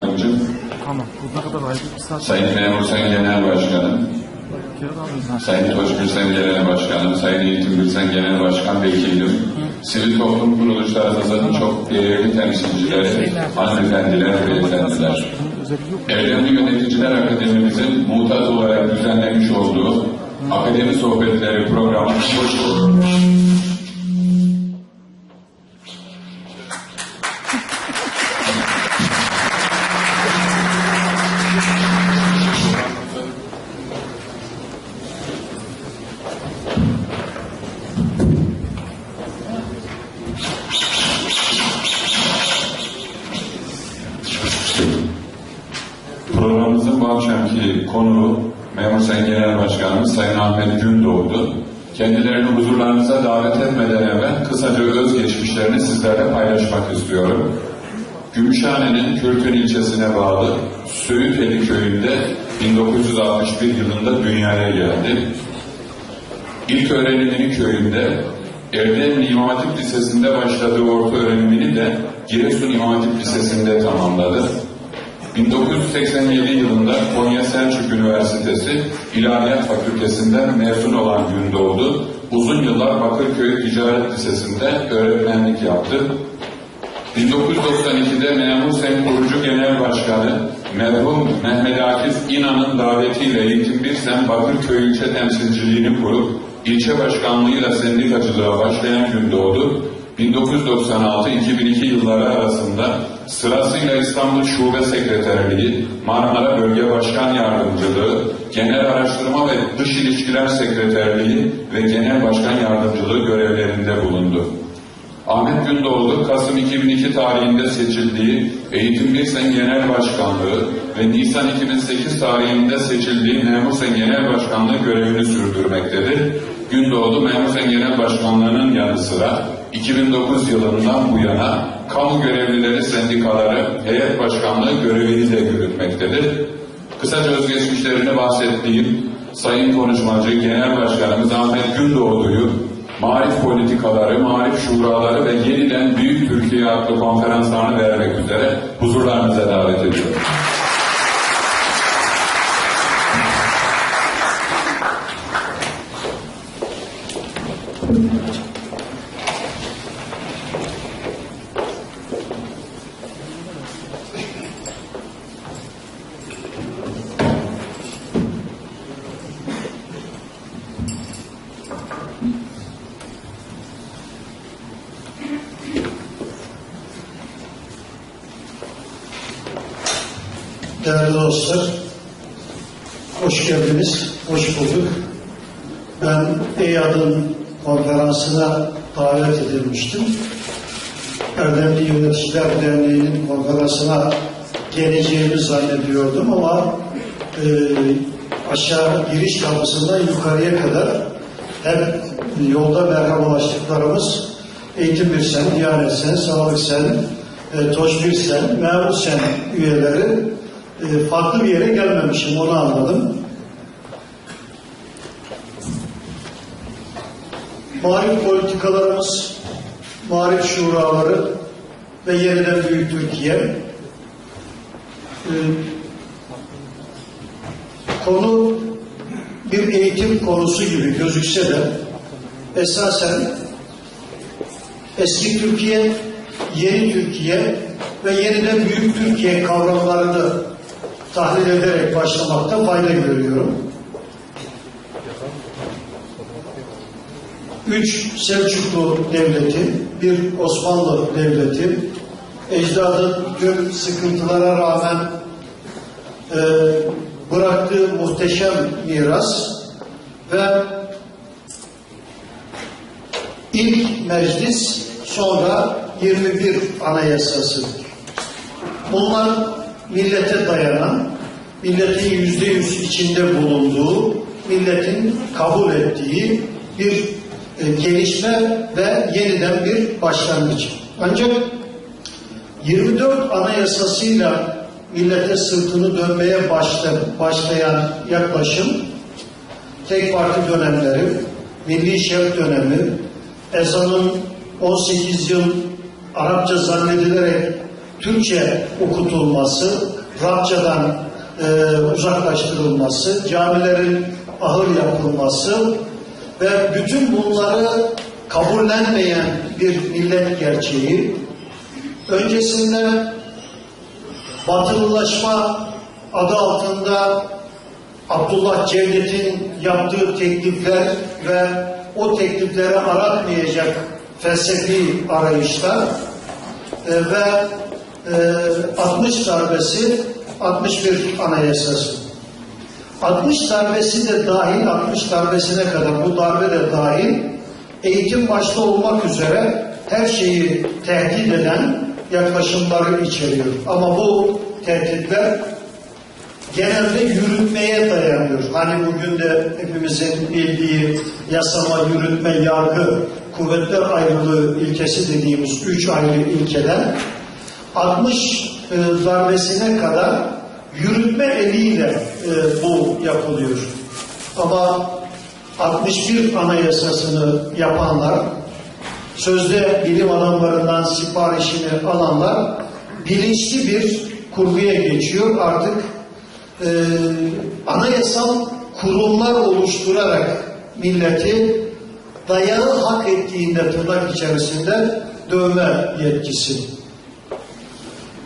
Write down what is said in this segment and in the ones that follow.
Tamam. Bu ne kadar ayrı bir saat. Sayın Memur Sayın Genel Başkanım. Sayın Toş Gürsen Genel Başkanım, Sayın Eğitim Gürsen Genel Başkan Vekilim, sivil toplum kuruluşlarımızın çok değerli temsilcileri, hanımefendiler, beyefendiler. Erdemli Yöneticiler Akademimizin muhtat olarak düzenlemiş olduğu Akademi Sohbetleri programı hoş bulduk. Akşamki konuğu Memur Sayın Genel Başkanımız Sayın Ahmet Gündoğdu. Kendilerini huzurlarınıza davet etmeden evvel kısaca özgeçmişlerini sizlerle paylaşmak istiyorum. Gümüşhane'nin Kürtün ilçesine bağlı Söğüteli köyünde 1961 yılında dünyaya geldi. İlk öğrenimini köyünde, Erdemli İmam Hatip Lisesi'nde başladığı orta öğrenimini de Giresun İmam Hatip Lisesi'nde tamamladı. 1987 yılında Konya Selçuk Üniversitesi İlahiyat Fakültesinden mezun olan Gündoğdu, uzun yıllar Bakırköy Ticaret Lisesi'nde öğretmenlik yaptı. 1992'de Memur Sen kurucu genel başkanı merhum Mehmet Akif İnan'ın davetiyle Eğitim Bir Sen Bakırköy ilçe temsilciliğini kurup ilçe başkanlığıyla sendikacılığa başlayan Gündoğdu 1996-2002 yılları arasında sırasıyla İstanbul Şube Sekreterliği, Marmara Bölge Başkan Yardımcılığı, Genel Araştırma ve Dış İlişkiler Sekreterliği ve Genel Başkan Yardımcılığı görevlerinde bulundu. Ahmet Gündoğdu, Kasım 2002 tarihinde seçildiği Eğitim Bir Sen Genel Başkanlığı ve Nisan 2008 tarihinde seçildiği Memur Sen Genel Başkanlığı görevini sürdürmektedir. Gündoğdu, Memur Sen Genel Başkanlığı'nın yanı sıra 2009 yılından bu yana kamu görevlileri sendikaları heyet başkanlığı görevini de yürütmektedir. Kısaca özgeçmişlerini bahsettiğim Sayın Konuşmacı Genel Başkanımız Ahmet Gündoğdu'yu marif politikaları, marif şuraları ve yeniden Büyük Türkiye adlı konferanslarını vermek üzere huzurlarınıza davet ediyorum. Değerli dostlar, hoş geldiniz, hoş bulduk. Ben EYAD'ın konferansına davet edilmiştim. Erdemli Yöneticiler Derneği'nin konferansına geleceğimi zannediyordum ama e, aşağı giriş kapısından yukarıya kadar hep yolda merhabalaştıklarımız Eğitim Bir Sen, Diyanet Sen, Sağlık Sen, e, Toş Bir Sen, Memur Sen üyeleri e, farklı bir yere gelmemişim onu anladım. Marif politikalarımız, marif şuraları ve yeniden büyük Türkiye e, konu bir eğitim konusu gibi gözükse de esasen eski Türkiye, yeni Türkiye ve yeniden büyük Türkiye kavramlarını tahlil ederek başlamakta fayda görüyorum. Üç Selçuklu Devleti, bir Osmanlı Devleti, ecdadın tüm sıkıntılara rağmen e, bıraktığı muhteşem miras ve ilk meclis sonra 21 anayasası. Bunlar millete dayanan, milletin yüzde yüz içinde bulunduğu, milletin kabul ettiği bir e, gelişme ve yeniden bir başlangıç. Ancak 24 anayasasıyla millete sırtını dönmeye başla, başlayan yaklaşım tek parti dönemleri, milli şef dönemi, ezanın 18 yıl Arapça zannedilerek Türkçe okutulması, Rabçadan e, uzaklaştırılması, camilerin ahır yapılması ve bütün bunları kabullenmeyen bir millet gerçeği, öncesinde batılılaşma adı altında Abdullah Cevdet'in yaptığı teklifler ve o teklifleri aratmayacak felsefi arayışlar e, ve e, 60 darbesi 61 anayasası. 60 darbesi de dahil, 60 darbesine kadar bu darbe de dahil eğitim başta olmak üzere her şeyi tehdit eden yaklaşımları içeriyor. Ama bu tehditler genelde yürütmeye dayanıyor. Hani bugün de hepimizin bildiği yasama, yürütme, yargı, kuvvetler ayrılığı ilkesi dediğimiz üç ayrı ilkeden 60 e, darbesine kadar yürütme eliyle e, bu yapılıyor. Ama 61 anayasasını yapanlar, sözde bilim adamlarından siparişini alanlar bilinçli bir kurguya geçiyor. Artık e, anayasal kurumlar oluşturarak milleti dayağı hak ettiğinde tırnak içerisinde dövme yetkisi.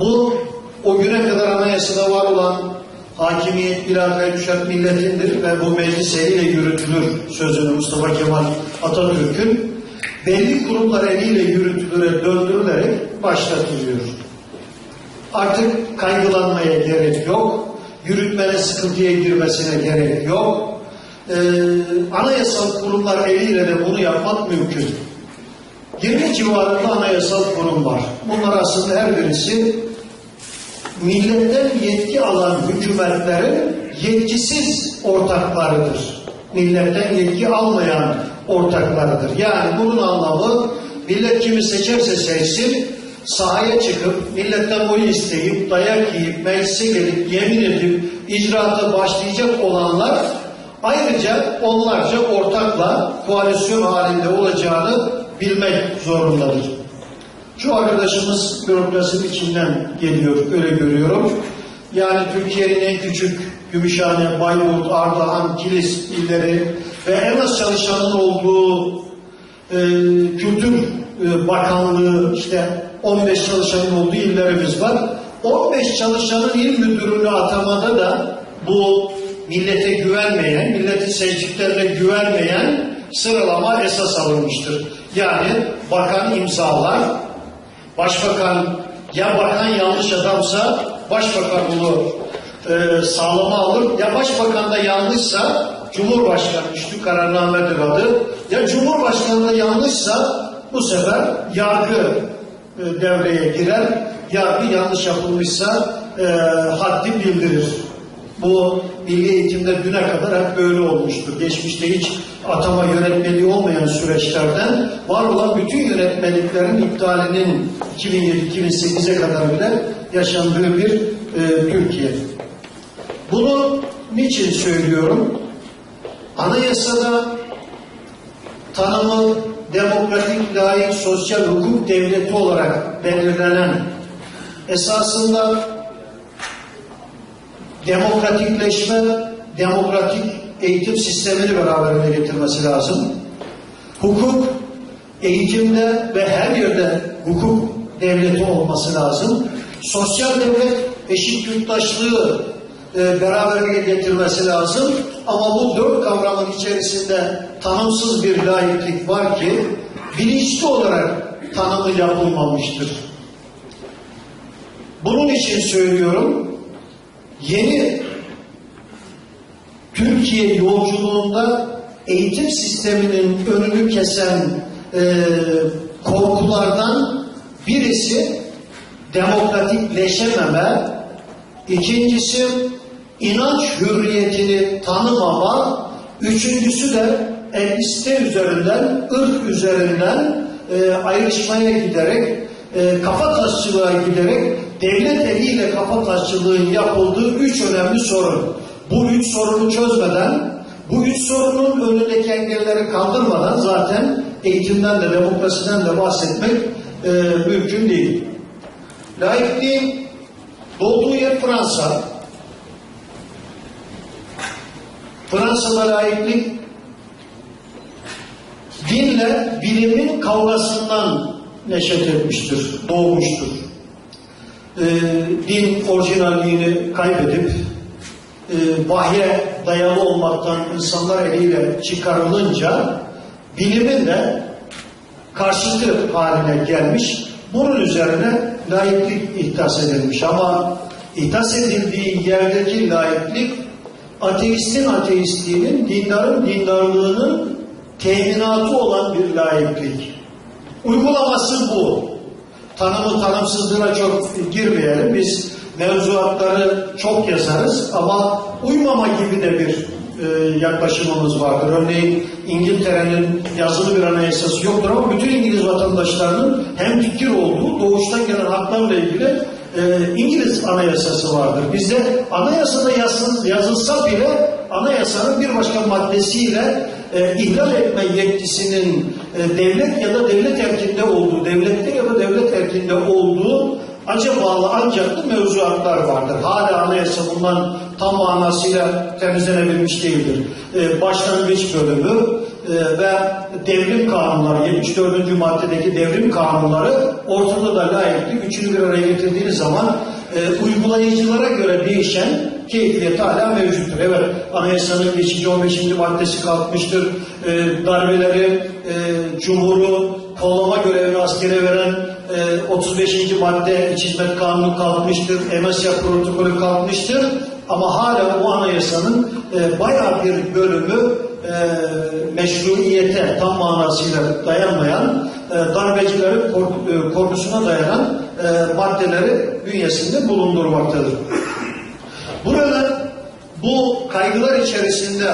Bu o güne kadar anayasada var olan hakimiyet iradeye düşen milletindir ve bu meclis eliyle yürütülür sözünü Mustafa Kemal Atatürk'ün belli kurumlar eliyle yürütülüre döndürülerek başlatılıyor. Artık kaygılanmaya gerek yok. Yürütmenin sıkıntıya girmesine gerek yok. Ee, anayasal kurumlar eliyle de bunu yapmak mümkün. 20 civarında anayasal kurum var. Bunlar aslında her birisi milletten yetki alan hükümetlerin yetkisiz ortaklarıdır. Milletten yetki almayan ortaklarıdır. Yani bunun anlamı millet kimi seçerse seçsin sahaya çıkıp milletten oy isteyip dayak yiyip meclise gelip yemin edip icraata başlayacak olanlar ayrıca onlarca ortakla koalisyon halinde olacağını bilmek zorundadır. Şu arkadaşımız bürokrasinin içinden geliyor, öyle görüyorum. Yani Türkiye'nin en küçük Gümüşhane, Bayburt, Ardahan, Kilis illeri ve en az çalışanın olduğu e, Kültür e, Bakanlığı işte 15 çalışanın olduğu illerimiz var. 15 çalışanın il müdürünü atamada da bu millete güvenmeyen, milleti seçtiklerine güvenmeyen sıralama esas alınmıştır. Yani bakan imzalar, başbakan ya bakan yanlış adamsa başbakan bunu e, sağlama alır. Ya başbakan da yanlışsa Cumhurbaşkanı üstü kararnamedir adı. Ya Cumhurbaşkanı da yanlışsa bu sefer yargı e, devreye girer. Yargı yanlış yapılmışsa e, haddi bildirir. Bu milli eğitimde düne kadar hep böyle olmuştur. Geçmişte hiç atama yönetmeliği olmayan süreçlerden var olan bütün yönetmeliklerin iptalinin 2007-2008'e kadar bile yaşandığı bir e, Türkiye. Bunu niçin söylüyorum? Anayasada tanımı demokratik, layık, sosyal hukuk devleti olarak belirlenen esasında demokratikleşme, demokratik eğitim sistemini beraberinde getirmesi lazım. Hukuk, eğitimde ve her yerde hukuk devleti olması lazım. Sosyal devlet, eşit yurttaşlığı e, beraberinde getirmesi lazım. Ama bu dört kavramın içerisinde tanımsız bir laiklik var ki bilinçli olarak tanımı yapılmamıştır. Bunun için söylüyorum, yeni Türkiye yolculuğunda eğitim sisteminin önünü kesen e, korkulardan birisi demokratikleşememe, ikincisi inanç hürriyetini tanımama, üçüncüsü de etnisite üzerinden, ırk üzerinden e, ayrışmaya giderek, e, kafa taşçılığa giderek devlet eliyle kafa taşçılığın yapıldığı üç önemli sorun. Bu üç sorunu çözmeden, bu üç sorunun önündeki engelleri kaldırmadan zaten eğitimden de demokrasiden de bahsetmek e, mümkün değil. Laikliğin doğduğu yer Fransa. Fransa'da laiklik dinle bilimin kavgasından neşet etmiştir, doğmuştur. Ee, din orijinalliğini kaybedip e, vahye dayalı olmaktan insanlar eliyle çıkarılınca bilimin de karşıtı haline gelmiş. Bunun üzerine laiklik ihdas edilmiş ama ihdas edildiği yerdeki laiklik ateistin ateistliğinin, dindarın dindarlığının teminatı olan bir laiklik. Uygulaması bu. Tanımı tanımsızlığına çok girmeyelim. Biz mevzuatları çok yazarız ama uymama gibi de bir e, yaklaşımımız vardır. Örneğin İngiltere'nin yazılı bir anayasası yoktur ama bütün İngiliz vatandaşlarının hem fikir olduğu doğuştan gelen haklarla ilgili e, İngiliz anayasası vardır. Bizde anayasada yazıl, yazılsa bile anayasanın bir başka maddesiyle e, ihlal etme yetkisinin e, devlet ya da devlet erkinde olduğu, devlette ya da devlet erkinde olduğu acaba ancak mevzuatlar vardır. Hala anayasa bundan tam manasıyla temizlenebilmiş değildir. E, başlangıç bölümü e, ve devrim kanunları, 74. maddedeki devrim kanunları ortada da layıklık üçünü bir araya getirdiğiniz zaman e, uygulayıcılara göre değişen keyfiyeti hala mevcuttur. Evet, anayasanın 5. 15. maddesi kalkmıştır. E, darbeleri, e, cumhuru kollama görevini askere veren e, 35. madde İç Hizmet Kanunu kalkmıştır. MSYA protokolü kalkmıştır. Ama hala bu anayasanın e, bayağı bir bölümü e, meşruiyete tam manasıyla dayanmayan, e, darbecilerin e, korkusuna dayanan e, maddeleri bünyesinde bulundurmaktadır. Burada bu kaygılar içerisinde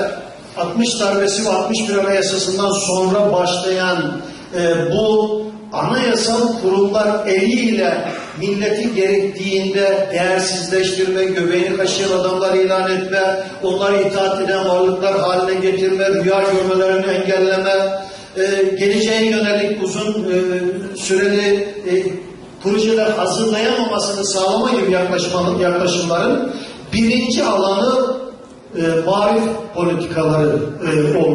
60 darbesi ve 61 anayasasından sonra başlayan e, bu anayasal kurumlar eliyle milleti gerektiğinde değersizleştirme, göbeğini kaşıyan adamlar ilan etme, onları itaat eden varlıklar haline getirme, rüya görmelerini engelleme, e, geleceğe yönelik uzun e, süreli e, projeler hazırlayamamasını sağlama gibi yaklaşımların birinci alanı e, marif politikaları e, oldu.